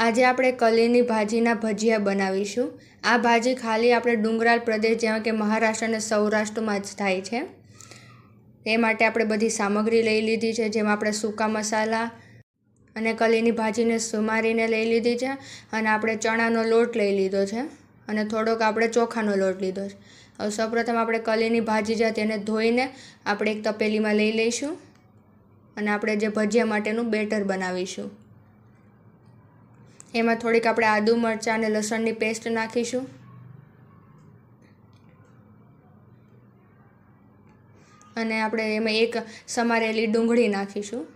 આજે આપણે કલીની ભાજીના ભજીયા બનાવીશું. આ ભાજી ખાલી આપણે ડુંગરાળ પ્રદેશ જેવા કે મહારાષ્ટ્ર અને સૌરાષ્ટ્રમાં જ થાય છે. એ માટે આપણે બધી સામગ્રી લઈ લીધી છે, જેમાં આપણે સૂકા મસાલા અને કલીની ભાજીને સુમારીને લઈ લીધી છે અને આપણે ચણાનો લોટ લઈ લીધો છે અને થોડોક આપણે ચોખાનો લોટ લીધો છે. હવે સૌપ્રથમ આપણે કલીની ભાજી છે તેને ધોઈને આપણે એક તપેલીમાં લઈ લઈશું અને આપણે જે ભજીયા માટેનું બેટર બનાવીશું. એમાં થોડીક આપણે આદુ મરચાં અને લસણની પેસ્ટ નાખીશું. અને આપણે એમાં એક સમારેલી ડુંગળી નાખીશું.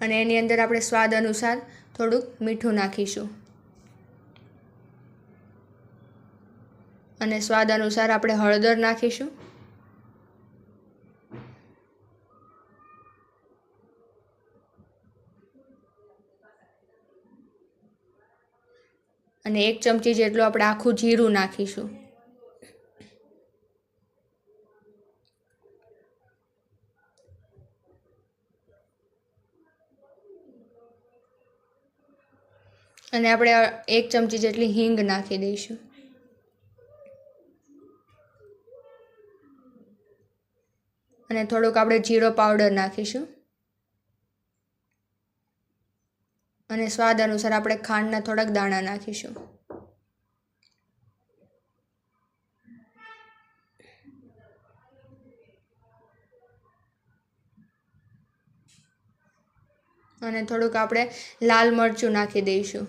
અને એની અંદર આપણે સ્વાદ અનુસાર થોડુંક મીઠું નાખીશું. અને સ્વાદ અનુસાર આપણે હળદર નાખીશું. અને એક ચમચી જેટલું આપણે આખું જીરું નાખીશું. અને આપણે એક ચમચી જેટલી હિંગ નાખી દઈશું. અને થોડુંક આપણે જીરો પાવડર નાખીશું. અને સ્વાદ અનુસાર આપણે ખાંડના થોડાક દાણા નાખીશું. અને થોડુંક આપણે લાલ મરચું નાખી દઈશું.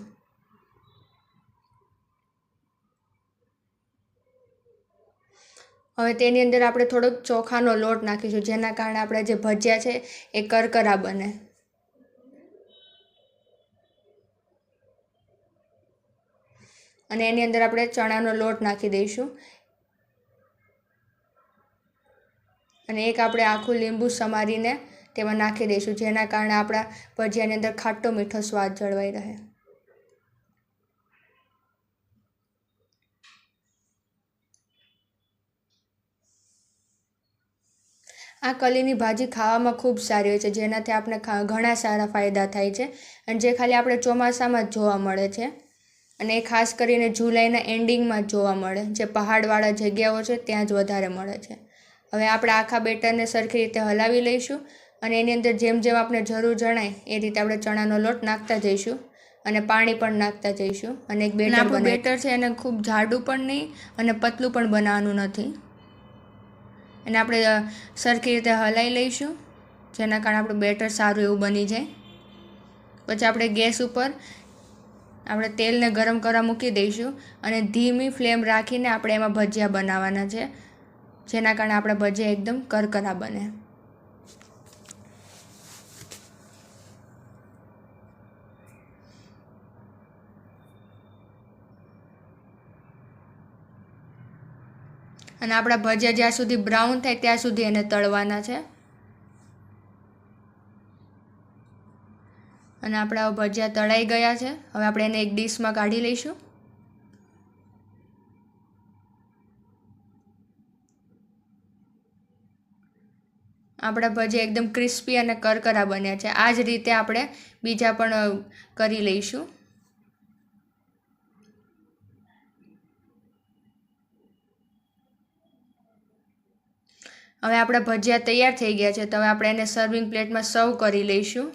હવે તેની અંદર આપણે થોડોક ચોખાનો લોટ નાખીશું, જેના કારણે આપણે જે ભજીયા છે એ કરકરા બને. અને એની અંદર આપણે ચણાનો લોટ નાખી દઈશું. અને એક આપણે આખું લીંબુ સમારીને તેમાં નાખી દઈશું, જેના કારણે આપણા ભજીયાની અંદર ખાટો મીઠો સ્વાદ જળવાઈ રહે. આ કલીની ભાજી ખાવામાં ખૂબ સારી હોય છે, જેનાથી આપણે ઘણા સારા ફાયદા થાય છે. અને જે ખાલી આપણે ચોમાસામાં જ જોવા મળે છે અને એ ખાસ કરીને જુલાઈના એન્ડિંગમાં જોવા મળે. જે પહાડવાળા જગ્યાઓ છે ત્યાં જ વધારે મળે છે. હવે આપણે આખા બેટરને સરખી રીતે હલાવી લઈશું અને એની અંદર જેમ જેમ આપણે જરૂર જણાય એ રીતે આપણે ચણાનો લોટ નાખતા જઈશું અને પાણી પણ નાખતા જઈશું અને એક બેટર બેટર છે એને ખૂબ જાડું પણ નહીં અને પતલું પણ બનાવવાનું નથી. એને આપણે સરખી રીતે હલાવી લઈશું જેના કારણે આપણું બેટર સારું એવું બની જાય. પછી આપણે ગેસ ઉપર આપણે તેલને ગરમ કરવા મૂકી દઈશું અને ધીમી ફ્લેમ રાખીને આપણે એમાં ભજીયા બનાવવાના છે. જેના કારણે આપણા ભજીયા એકદમ કરકરા બને. અને આપણા ભજીયા જ્યાં સુધી બ્રાઉન થાય ત્યાં સુધી એને તળવાના છે. અને આપણા ભજીયા તળાઈ ગયા છે. હવે આપણે એને એક ડીશમાં કાઢી લઈશું. આપણા ભજીયા એકદમ ક્રિસ્પી અને કરકરા બન્યા છે. આ જ રીતે આપણે બીજા પણ કરી લઈશું. હવે આપણા ભજીયા તૈયાર થઈ ગયા છે. તો હવે આપણે એને સર્વિંગ પ્લેટમાં સર્વ કરી લઈશું.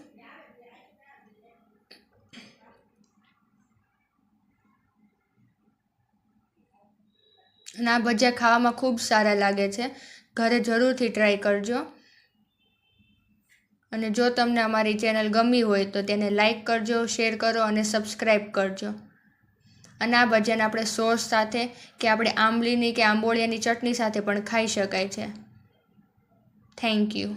અને આ ભજીયા ખાવામાં ખૂબ સારા લાગે છે. ઘરે જરૂરથી ટ્રાય કરજો. અને જો તમને અમારી ચેનલ ગમી હોય તો તેને લાઈક કરજો શેર કરો અને સબસ્ક્રાઈબ કરજો. અને આ ભજીયાને આપણે સોસ સાથે કે આપણે આંબલીની કે આંબોળિયાની ચટણી સાથે પણ ખાઈ શકાય છે. Thank you